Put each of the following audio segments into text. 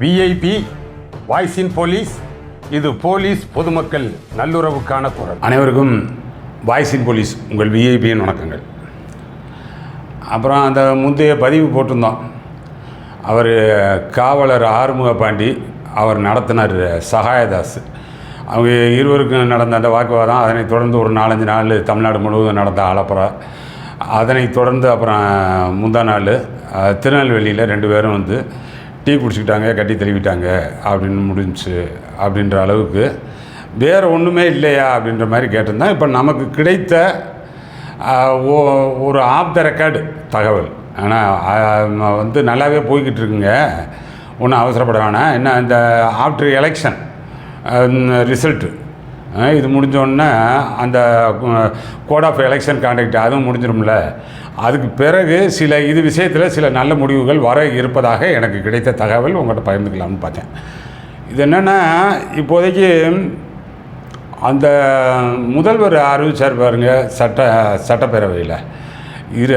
VIP voice in police இது police பொதுமக்கள் நல்லுறவுக்கான குரல். அனைவருக்கும் வாய்ஸ் இன் போலீஸ் உங்கள் விஐபியின் வணக்கங்கள். அப்புறம் அந்த முந்தைய பதிவு போட்டிருந்தோம். அவர் காவலர் ஆறுமுக பாண்டி அவர் நடத்தினார் சகாயதாஸ். அவங்க இருவருக்கும் நடந்த அந்த வாக்குவாதம் அதனைத் தொடர்ந்து ஒரு நாலஞ்சு நாள் தமிழ்நாடு முழுவதும் நடந்த அலப்புற அதனைத் தொடர்ந்து அப்புறம் முந்தா நாள் திருநெல்வேலியில் ரெண்டு பேரும் வந்து டீ குடிச்சிக்கிட்டாங்க கட்டி தழுவிட்டாங்க அப்படின்னு முடிஞ்சுச்சு அப்படின்ற அளவுக்கு வேறு ஒன்றுமே இல்லையா அப்படின்ற மாதிரி கேட்டிருந்தேன் இப்போ நமக்கு கிடைத்த ஓ- ஒரு ஆஃப் த ரெக்கார்டு தகவல். ஆனால் வந்து நல்லாவே போய்கிட்டு இருக்குங்க. ஒன்றும் அவசரப்பட வேணாம். என்ன இந்த ஆஃப்டர் எலெக்ஷன் ரிசல்ட்டு இது முடிஞ்சோடனே அந்த கோட் ஆஃப் எலெக்ஷன் கான்டக்ட் அதுவும் முடிஞ்சிடும்ல அதுக்கு பிறகு சில இது விஷயத்தில் சில நல்ல முடிவுகள் வர இருப்பதாக எனக்கு கிடைத்த தகவல் உங்கள்கிட்ட பகிர்ந்துக்கலாம்னு பார்த்தேன். இது என்னென்னா இப்போதைக்கு அந்த முதல்வர் அறிவிச்சார் பாருங்க சட்ட சட்டப்பேரவையில். இரு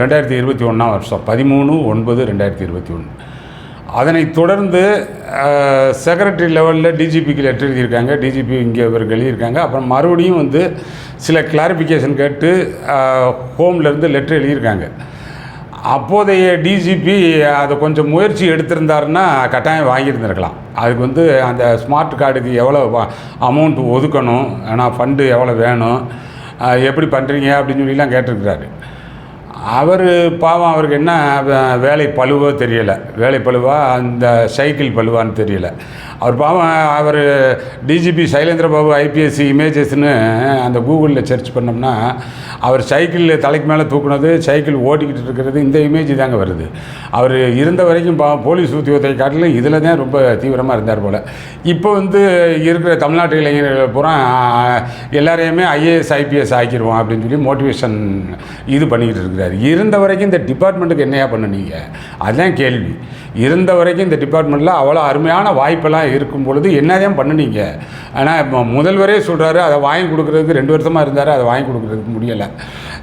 ரெண்டாயிரத்தி இருபத்தி ஒன்றாம் வருஷம் பதிமூணு ஒன்பது ரெண்டாயிரத்தி இருபத்தி ஒன்று அதனைத் தொடர்ந்து செக்ரட்டரி லெவலில் டிஜிபிக்கு லெட்டர் எழுதியிருக்காங்க. டிஜிபி இங்கே இவருக்கு எழுதியிருக்காங்க. அப்புறம் மறுபடியும் வந்து சில கிளாரிஃபிகேஷன் கேட்டு ஹோம்லேருந்து லெட்டர் எழுதியிருக்காங்க. அப்போதைய டிஜிபி அதை கொஞ்சம் முயற்சி எடுத்திருந்தாருன்னா கட்டாயம் வாங்கியிருந்திருக்கலாம். அதுக்கு வந்து அந்த ஸ்மார்ட் கார்டுக்கு எவ்வளோ அமௌண்ட் ஒதுக்கணும் ஏன்னா ஃபண்டு எவ்வளோ வேணும் எப்படி பண்ணுறீங்க அப்படின்னு சொல்லிலாம் கேட்டிருக்கிறாரு. அவர் பாவம் அவருக்கு என்ன வே- வேலை பழுவோ தெரியலை. வேலை பழுவா அந்த சைக்கிள் பழுவான்னு தெரியல. அவர் பாவம் அவர் டிஜிபி சைலேந்திர பாபு ஐபிஎஸ்சி இமேஜஸ்னு அந்த கூகுளில் சர்ச் பண்ணோம்னா அவர் சைக்கிள் தலைக்கு மேலே தூக்குனது சைக்கிள் ஓட்டிக்கிட்டு இருக்கிறது இந்த இமேஜ் தாங்க வருது. அவர் இருந்த வரைக்கும் பாவம் போலீஸ் உத்தியோகத்தை காட்டிலும் இதில் தான் ரொம்ப தீவிரமாக இருந்தார் போல். இப்போ வந்து இருக்கிற தமிழ்நாட்டு இளைஞர்கள் பூரா எல்லாரையுமே ஐஏஎஸ் ஐபிஎஸ் ஆக்கிடுவோம் அப்படின்னு சொல்லி மோட்டிவேஷன் இது பண்ணிக்கிட்டு இருக்கிறார். இருந்த வரைக்கும் இந்த டிபார்ட்மெண்ட்டுக்கு என்னையா பண்ணுனீங்க அதுதான் கேள்வி. இருந்த வரைக்கும் இந்த டிபார்ட்மெண்ட்டில் அவ்வளோ அருமையான வாய்ப்பெல்லாம் இருக்கும் பொழுது என்னதான் பண்ணுனீங்க ஆனால் இப்போ முதல்வரே சொல்கிறாரு அதை வாங்கி கொடுக்குறதுக்கு ரெண்டு வருஷமாக இருந்தார் அதை வாங்கி கொடுக்குறதுக்கு முடியலை.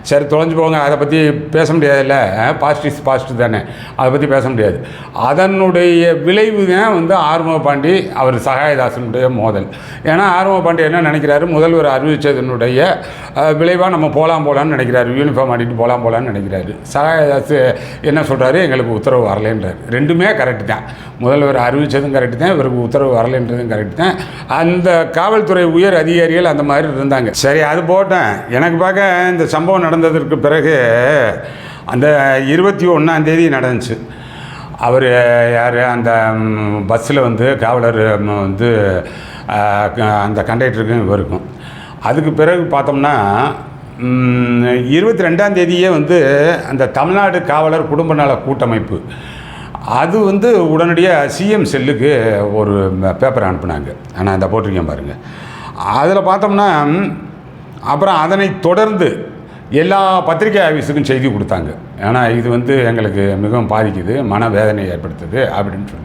சரி தொலைஞ்சு போங்க அதை பற்றி பேச முடியாதுல்ல? பாசிட்டிவ் இஸ் பாசிட்டிவ் தானே. அதை பற்றி பேச முடியாது. அதனுடைய விளைவு தான் வந்து ஆறுமுக பாண்டி அவர் சகாயதாசனுடைய மோதல். ஏன்னா ஆறுமுக பாண்டி என்ன நினைக்கிறாரு? முதல்வர் அறிவித்ததனுடைய விளைவாக நம்ம போகலாம் போகலான்னு நினைக்கிறாரு. யூனிஃபார்ம் ஆடிட்டு போகலாம் போகலான்னு நினைக்கிறாரு. சகாயதாஸ் என்ன சொல்கிறாரு எங்களுக்கு உத்தரவு வரலைன்றார். ரெண்டுமே கரெக்டு தான். முதல்வர் அறிவித்ததும் கரெக்டு தான் இவருக்கு உத்தரவு வரலைன்றதும் கரெக்டு தான். அந்த காவல்துறை உயர் அதிகாரிகள் அந்த மாதிரி இருந்தாங்க. சரி அது போட்டேன். எனக்கு பார்க்க இந்த சம்பவம் நடந்ததற்கு பிறகு அந்த இருபத்தி ஒன்றாந்தேதி நடந்துச்சு. அவர் யார்? அந்த பஸ்ஸில் வந்து காவலர் வந்து க- அந்த கண்டக்டருக்கும் இவருக்கும் அதுக்கு பிறகு பார்த்தோம்னா இருபத்தி ரெண்டாம் தேதியே வந்து அந்த தமிழ்நாடு காவலர் குடும்ப நல கூட்டமைப்பு. அது வந்து உடனடியாக சிஎம் செல்லுக்கு ஒரு பேப்பர் அனுப்புனாங்க. ஆனால் அந்த போட்டிருக்கேன் பாருங்கள் அதில் பார்த்தோம்னா அப்புறம் அதனை தொடர்ந்து எல்லா பத்திரிகை ஆஃபீஸுக்கும் செய்தி கொடுத்தாங்க. ஏன்னா இது வந்து எங்களுக்கு மிகவும் பாதிக்குது மனவேதனை ஏற்படுத்துது அப்படின்னு சொல்லி.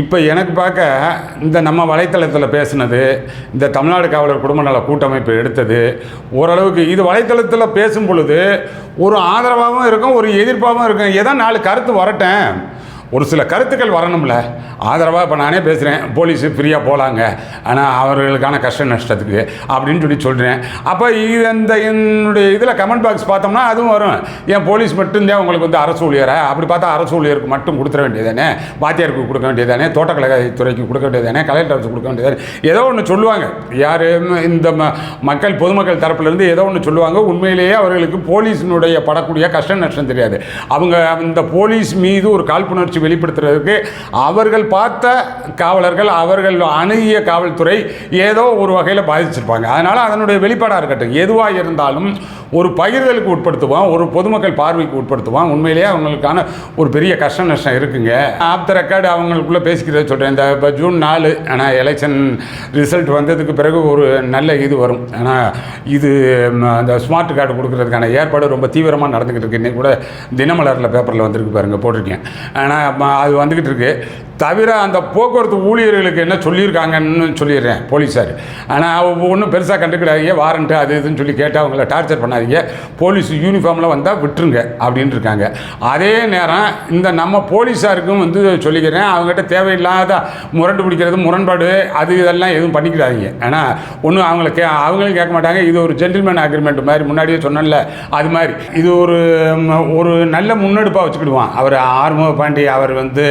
இப்போ எனக்கு பார்க்க இந்த நம்ம வலைத்தளத்தில் பேசுனது இந்த தமிழ்நாடு காவலர் குடும்ப நல கூட்டமைப்பு எடுத்தது ஓரளவுக்கு இது வலைத்தளத்தில் பேசும் பொழுது ஒரு ஆதரவாகவும் இருக்கும் ஒரு எதிர்ப்பாகவும் இருக்கும். ஏதோ நாலு கருத்து வரட்டேன் ஒரு சில கருத்துக்கள் வரணும்ல. ஆதரவாக இப்போ நானே பேசுகிறேன் போலீஸு ஃப்ரீயாக போகலாங்க ஆனால் அவர்களுக்கான கஷ்ட நஷ்டத்துக்கு அப்படின்னு சொல்லி சொல்கிறேன் அப்போ இது இந்த என்னுடைய இதில் கமெண்ட் பாக்ஸ் பார்த்தோம்னா அதுவும் வரும். ஏன் போலீஸ் மட்டும்தான் உங்களுக்கு வந்து அரசு ஊழியரா? அப்படி பார்த்தா அரசு ஊழியருக்கு மட்டும் கொடுத்துட வேண்டியதானே வாத்தியாருக்கு கொடுக்க வேண்டியதானே தோட்டக்கலை துறைக்கு கொடுக்க வேண்டியதானே கலெக்டருக்கு கொடுக்க வேண்டியதானே ஏதோ ஒன்று சொல்லுவாங்க. யார் இந்த ம மக்கள் பொதுமக்கள் தரப்புலேருந்து ஏதோ ஒன்று சொல்லுவாங்க. உண்மையிலேயே அவர்களுக்கு போலீஸினுடைய படக்கூடிய கஷ்ட நஷ்டம் தெரியாது. அவங்க இந்த போலீஸ் மீது ஒரு காழ்ப்புணர்ச்சி வெளிப்படுத்துறதுக்கு அவர்கள் பார்த்த காவலர்கள் அவர்கள் அணுகிய காவல்துறை ஏதோ ஒரு வகையில் பாதிச்சிருப்பாங்க. அதனால் அதனுடைய வெளிப்பாடாக இருக்கட்டும் எதுவாக இருந்தாலும் ஒரு பகிர்தலுக்கு உட்படுத்துவோம் ஒரு பொதுமக்கள் பார்வைக்கு உட்படுத்துவோம் உண்மையிலேயே அவங்களுக்கான ஒரு பெரிய கஷ்ட நஷ்டம் இருக்குங்க. ஆப் த ரெக்கார்டு அவங்களுக்குள்ளே பேசிக்கிறத சொல்கிறேன் இந்த இப்போ ஜூன் நாலு ஆனால் எலெக்ஷன் ரிசல்ட் வந்ததுக்கு பிறகு ஒரு நல்ல இது வரும். ஆனால் இது அந்த ஸ்மார்ட் கார்டு கொடுக்கறதுக்கான ஏற்பாடு ரொம்ப தீவிரமாக நடந்துக்கிட்டு இருக்கு இன்னைக்கு கூட தினமலரில் பேப்பரில் வந்திருக்கு பாருங்கள் போட்டிருக்கேன். ஆனால் அது வந்துக்கிட்டு இருக்கு. தவிர அந்த போக்குவரத்து ஊழியர்களுக்கு என்ன சொல்லியிருக்காங்கன்னு சொல்லிடுறேன் போலீஸார். ஆனால் ஒன்றும் பெருசாக கண்டுக்கிடாதீங்க வாரண்ட்டு அது இதுன்னு சொல்லி கேட்டு அவங்கள டார்ச்சர் பண்ண பண்ணாதீங்க போலீஸ் யூனிஃபார்மில் வந்தால் விட்டுருங்க அப்படின்ட்டு இருக்காங்க அதே நேரம் இந்த நம்ம போலீஸாருக்கும் வந்து சொல்லிக்கிறேன். அவங்ககிட்ட தேவையில்லாத முரண்டு பிடிக்கிறது முரண்பாடு அது இதெல்லாம் எதுவும் பண்ணிக்கிறாதீங்க ஏன்னா ஒன்றும் அவங்கள கே அவங்களும் கேட்க மாட்டாங்க. இது ஒரு ஜென்டில்மேன் அக்ரிமெண்ட் மாதிரி முன்னாடியே சொன்னேன்ல அது மாதிரி. இது ஒரு ஒரு நல்ல முன்னெடுப்பாக வச்சுக்கிடுவான். அவர் ஆறுமுக பாண்டி அவர் வந்து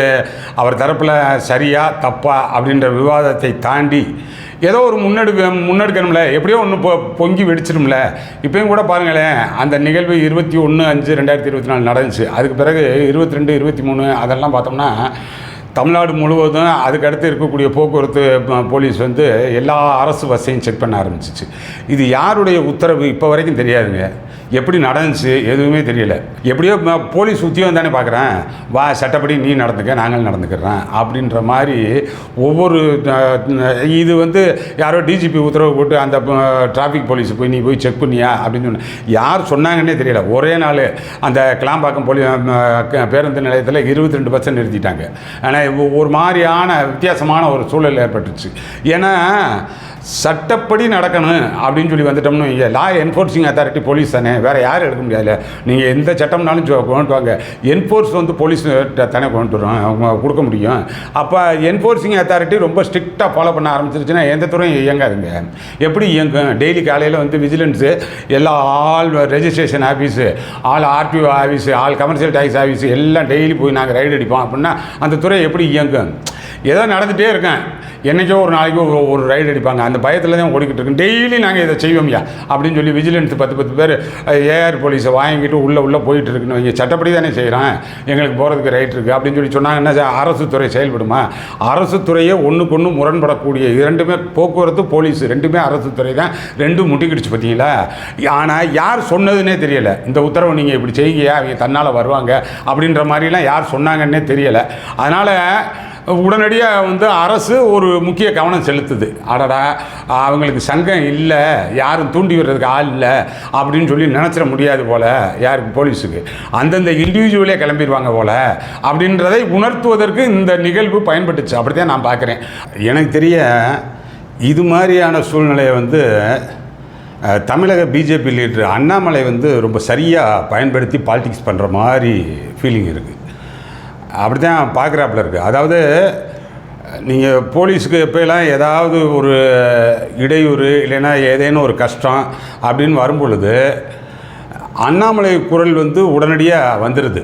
அவர் தரப்பில் சரியா தப்பா அப்படின்ற விவாதத்தை தாண்டி ஏதோ ஒரு முன்னெடுக்க முன்னெடுக்கணும்ல. எப்படியோ ஒன்று பொ பொங்கி வெடிச்சிடும்ல. இப்பயும் கூட பாருங்களேன் அந்த நிகழ்வு இருபத்தி ஒன்று அஞ்சு ரெண்டாயிரத்தி இருபத்தி நாலு நடந்துச்சு. அதுக்கு பிறகு இருபத்தி ரெண்டு இருபத்தி மூணு அதெல்லாம் பார்த்தோம்னா தமிழ்நாடு முழுவதும் அதுக்கடுத்து இருக்கக்கூடிய போக்குவரத்து போலீஸ் வந்து எல்லா அரசு பஸ்ஸையும் செக் பண்ண ஆரம்பிச்சிச்சு. இது யாருடைய உத்தரவு? இப்போ வரைக்கும் தெரியாதுங்க. எப்படி நடந்துச்சு எதுவுமே தெரியல. எப்படியோ போலீஸ் உத்தியோகம் தானே பார்க்குறேன் வா சட்டப்படி நீ நடந்துக்க நாங்கள் நடந்துக்கிறோம். அப்படின்ற மாதிரி ஒவ்வொரு இது வந்து யாரோ டிஜிபி உத்தரவு போட்டு அந்த டிராஃபிக் போலீஸ் போய் நீ போய் செக் பண்ணியா அப்படின்னு சொன்ன யார் சொன்னாங்கன்னே தெரியல. ஒரே நாள் அந்த கிளாம்பாக்கம் போலி பேருந்து நிலையத்தில் இருபத்தி ரெண்டு பர்சன்ட் நிறுத்திட்டாங்க. ஆனால் ஒரு மாதிரியான வித்தியாசமான ஒரு சூழல் ஏற்பட்டுச்சு. ஏன்னா சட்டப்படி நடக்கணும் அப்படின்னு சொல்லி வந்துட்டோம்னு வைங்க. லா என்ஃபோர்ஸிங் அத்தாரிட்டி போலீஸ் தானே. வேறு யாரும் எடுக்க முடியாதுல்ல. நீங்கள் எந்த சட்டம்னாலும் கொண்டு வாங்க என்ஃபோர்ஸ் வந்து போலீஸ் தானே கொண்டு வரும் அவங்க கொடுக்க முடியும். அப்போ என்ஃபோர்ஸிங் அத்தாரிட்டி ரொம்ப ஸ்ட்ரிக்டாக ஃபாலோ பண்ண ஆரம்பிச்சிருச்சுன்னா எந்த துறையும் இயங்காதுங்க. எப்படி இயங்கும்? டெய்லி காலையில் வந்து விஜிலன்ஸு எல்லா all registration office all RTO office all commercial tax office எல்லாம் டெய்லி போய் நாங்கள் ரைடு அடிப்போம் அப்படின்னா அந்த துறை எப்படி இயங்கும்? ஏதோ நடந்துகிட்டே இருக்கேன். என்றைக்கோ ஒரு நாளைக்கு ஒரு ரைடு அடிப்பாங்க. அந்த பயத்தில் தான் ஓடிக்கிட்டு இருக்கேன். டெய்லி நாங்கள் இதை செய்வோம்யா அப்படின்னு சொல்லி விஜிலன்ஸ் பத்து பத்து பேர் ஏஆர் போலீஸை வாங்கிட்டு உள்ளே உள்ளே போயிட்டு இருக்குன்னு வைங்க. சட்டப்படி தானே செய்கிறேன் எங்களுக்கு போகிறதுக்கு ரைட் இருக்குது அப்படின்னு சொல்லி சொன்னாங்க. என்ன அரசு துறை செயல்படுமா? அரசு துறையே ஒன்றுக்கு ஒன்று முரண்படக்கூடிய இரண்டுமே போக்குவரத்து போலீஸ் ரெண்டுமே அரசு துறை தான். ரெண்டும் முட்டிக்கிடுச்சு பார்த்தீங்களா? ஆனால் யார் சொன்னதுன்னே தெரியல. இந்த உத்தரவை நீங்கள் இப்படி செய்யுங்க அவங்க தன்னால் வருவாங்க. அப்படின்ற மாதிரிலாம் யார் சொன்னாங்கன்னே தெரியலை. அதனால் உடனடியாக வந்து அரசு ஒரு முக்கிய கவனம் செலுத்துது. அடடா அவங்களுக்கு சங்கம் இல்லை யாரும் தூண்டி விடுறதுக்கு ஆள் இல்லை அப்படின்னு சொல்லி நினச்சிட முடியாது போல் யாருக்கு போலீஸுக்கு. அந்தந்த இண்டிவிஜுவலே கிளம்பிடுவாங்க போல் அப்படின்றதை உணர்த்துவதற்கு இந்த நிகழ்வு பயன்பட்டுச்சு. அப்படி தான் நான் பார்க்குறேன். எனக்கு தெரிய இது மாதிரியான சூழ்நிலையை வந்து தமிழக பிஜேபி லீடர் அண்ணாமலை வந்து ரொம்ப சரியாக பயன்படுத்தி பாலிடிக்ஸ் பண்ணுற மாதிரி ஃபீலிங் இருக்குது அப்படி தான் பார்க்குறாப்புல இருக்குது அதாவது நீங்கள் போலீஸுக்கு எப்போயெல்லாம் ஏதாவது ஒரு இடையூறு இல்லைன்னா ஏதேனும் ஒரு கஷ்டம் அப்படின்னு வரும்பொழுது அண்ணாமலை குரல் வந்து உடனடியாக வந்துடுது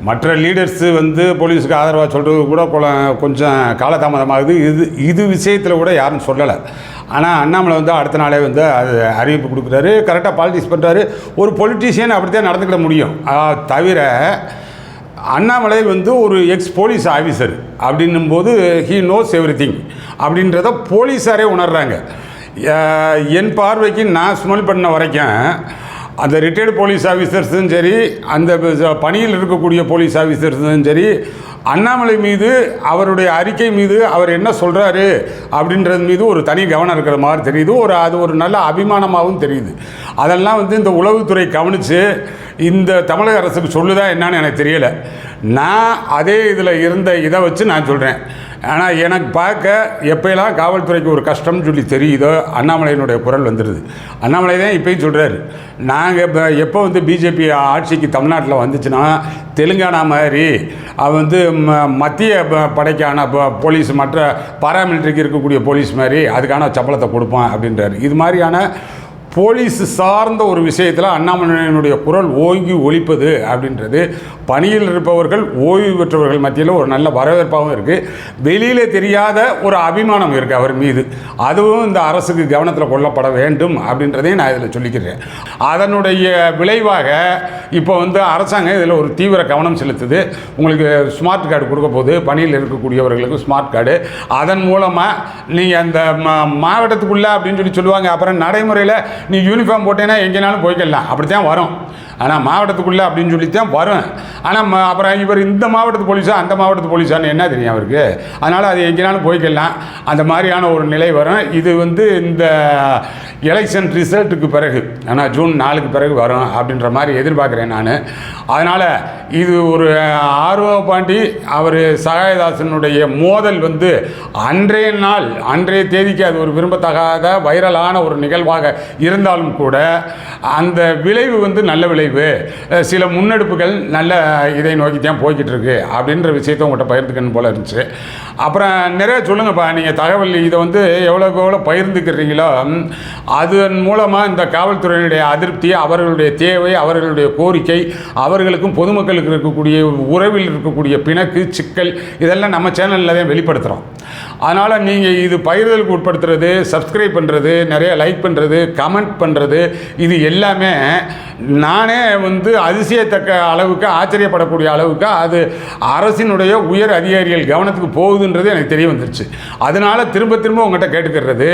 மற்ற லீடர்ஸு வந்து போலீஸுக்கு ஆதரவாக சொல்கிறது கூட கொல- கொஞ்சம் காலதாமதமாகுது. இது இது விஷயத்தில் கூட யாரும் சொல்லலை. ஆனால் அண்ணாமலை வந்து அடுத்த நாளே வந்து அது அறிவிப்பு கொடுக்குறாரு. கரெக்டாக பாலிட்டிக்ஸ் பண்ணுறாரு ஒரு பொலிட்டீஷியன் அப்படி தான் நடந்துக்கிட முடியும். தவிர அண்ணாமலை வந்து ஒரு எக்ஸ் போலீஸ் ஆஃபீஸர் அப்படின்னும் போது ஹீ நோஸ் எவ்ரி திங் அப்படின்றத போலீஸாரே உணர்கிறாங்க என் பார்வைக்கு நான் ஸ்மெல் பண்ண வரைக்கும் அந்த ரிட்டையர்டு போலீஸ் ஆஃபீஸர்ஸும் சரி அந்த பணியில் இருக்கக்கூடிய போலீஸ் ஆஃபீஸர்ஸும் சரி அண்ணாமலை மீது அவருடைய அறிக்கை மீது அவர் என்ன சொல்கிறாரு அப்படின்றது மீது ஒரு தனி கவனம் இருக்கிற மாதிரி தெரியுது. ஒரு அது ஒரு நல்ல அபிமானமாகவும் தெரியுது. அதெல்லாம் வந்து இந்த உளவுத்துறை கவனித்து இந்த தமிழக அரசுக்கு சொல்லுதா என்னன்னு எனக்கு தெரியலை. நான் அதே இதில் இருந்த இதை வச்சு நான் சொல்கிறேன் ஆனால் எனக்கு பார்க்க எப்போயெல்லாம் காவல்துறைக்கு ஒரு கஷ்டம்னு சொல்லி தெரியுதோ அண்ணாமலையினுடைய குரல் வந்துடுது அண்ணாமலை தான் இப்பயும் சொல்கிறாரு நாங்கள் இப்போ எப்போ வந்து பிஜேபி ஆட்சிக்கு தமிழ்நாட்டில் வந்துச்சுன்னா தெலுங்கானா மாதிரி அவன் வந்து ம- மத்திய படைக்கான போலீஸ் மற்ற பாராமிலிட்டரிக்கு இருக்கக்கூடிய போலீஸ் மாதிரி அதுக்கான சம்பளத்தை கொடுப்பான் அப்படின்றாரு. இது மாதிரியான போலீஸ் சார்ந்த ஒரு விஷயத்தில் அண்ணாமலையினுடைய குரல் ஓங்கி ஒழிப்பது அப்படின்றது. பணியில் இருப்பவர்கள் ஓய்வு பெற்றவர்கள் மத்தியில் ஒரு நல்ல வரவேற்பாகவும் இருக்குது வெளியில் தெரியாத ஒரு அபிமானம் இருக்குது அவர் மீது. அதுவும் இந்த அரசுக்கு கவனத்தில் கொள்ளப்பட வேண்டும் அப்படின்றதையும் நான் இதில் சொல்லிக்கிறேன். அதனுடைய விளைவாக இப்போ வந்து அரசாங்கம் இதில் ஒரு தீவிர கவனம் செலுத்துது. உங்களுக்கு ஸ்மார்ட் கார்டு கொடுக்க போகுது. பணியில் இருக்கக்கூடியவர்களுக்கு ஸ்மார்ட் கார்டு அதன் மூலமாக நீங்கள் அந்த மாவட்டத்துக்குள்ளே அப்படின்னு சொல்லி சொல்லுவாங்க. அப்புறம் நடைமுறையில் நீ யூனிஃபார்ம் போட்டேன்னா எங்கேனாலும் போய்க்கலாம். அப்படி தான் வரும். ஆனால் மாவட்டத்துக்குள்ளே அப்படின்னு சொல்லித்தான் வரும் ஆனால் அப்புறம் இவர் இந்த மாவட்டத்து போலீஸா அந்த மாவட்டத்து போலீஸான்னு என்ன தெரியும் அவருக்கு? அதனால் அது எங்கேனாலும் போய்க்கலாம். அந்த மாதிரியான ஒரு நிலை வரும். இது வந்து இந்த எலெக்ஷன் ரிசல்ட்டுக்கு பிறகு ஆனால் ஜூன் நாலுக்கு பிறகு வரும் அப்படின்ற மாதிரி எதிர்பார்க்குறேன் நான். அதனால் இது ஒரு ஆர்வ பாண்டி அவர் சகாயதாசனுடைய மோதல் வந்து அன்றைய நாள் அன்றைய தேதிக்கு அது ஒரு விரும்பத்தகாத வைரலான ஒரு நிகழ்வாக இருந்தாலும் கூட அந்த விளைவு வந்து நல்ல விளைவு. சில முன்னெடுப்புகள் நல்ல இதை நோக்கி தான் போய்கிட்டு இருக்கு அப்படின்ற விஷயத்தை உங்கள்கிட்ட பகிர்ந்துக்கணும் போல இருந்துச்சு. அப்புறம் நிறைய சொல்லுங்கப்பா நீங்கள் தகவல் இதை வந்து எவ்வளோக்கு எவ்வளோ பகிர்ந்துக்கிறீங்களோ அதன் மூலமாக இந்த காவல்துறையினுடைய அதிருப்தி அவர்களுடைய தேவை அவர்களுடைய கோரிக்கை அவர்களுக்கும் பொதுமக்களுக்கு இருக்கக்கூடிய உறவில் இருக்கக்கூடிய பிணக்கு சிக்கல் இதெல்லாம் நம்ம சேனலில் தான் வெளிப்படுத்துகிறோம் அதனால் நீங்கள் இது பகிர்தலுக்கு உட்படுத்துறது சப்ஸ்கிரைப் பண்ணுறது நிறைய லைக் பண்ணுறது கமெண்ட் பண்ணுறது இது எல்லாமே நானே வந்து அதிசயத்தக்க அளவுக்கு ஆச்சரியப்படக்கூடிய அளவுக்கு அது அரசினுடைய உயர் அதிகாரிகள் கவனத்துக்கு போகுதுன்றது எனக்கு தெரிய வந்துருச்சு. அதனால் திரும்ப திரும்ப உங்கள்கிட்ட கேட்டுக்கிறது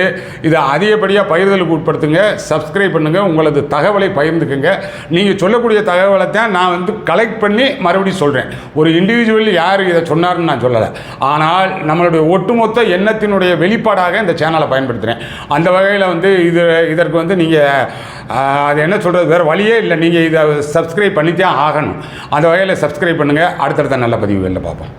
இதை அதிகப்படியாக பகிர்தலுக்கு உட்படுத்துங்க சப்ஸ்கிரைப் பண்ணுங்கள் உங்களது தகவலை பகிர்ந்துக்குங்க. நீங்கள் சொல்லக்கூடிய தகவலை தான் நான் வந்து கலெக்ட் பண்ணி மறுபடியும் சொல்கிறேன் ஒரு இண்டிவிஜுவல் யார் இதை சொன்னார்னு நான் சொல்லலை. ஆனால் நம்மளுடைய ஒட்டுமொத்த எண்ணத்தினுடைய வெளிப்பாடாக இந்த சேனலை பயன்படுத்துகிறேன் அந்த வகையில் வந்து இது இதற்கு வந்து நீங்கள் அது என்ன சொல்கிறது வேறு வழியே இல்லை. நீங்கள் இதை சப்ஸ்கிரைப் பண்ணித்தான் ஆகணும். அந்த வகையில் சப்ஸ்கிரைப் பண்ணுங்கள் அடுத்தடுத்த நல்ல பதிவுகளில் பார்ப்போம்.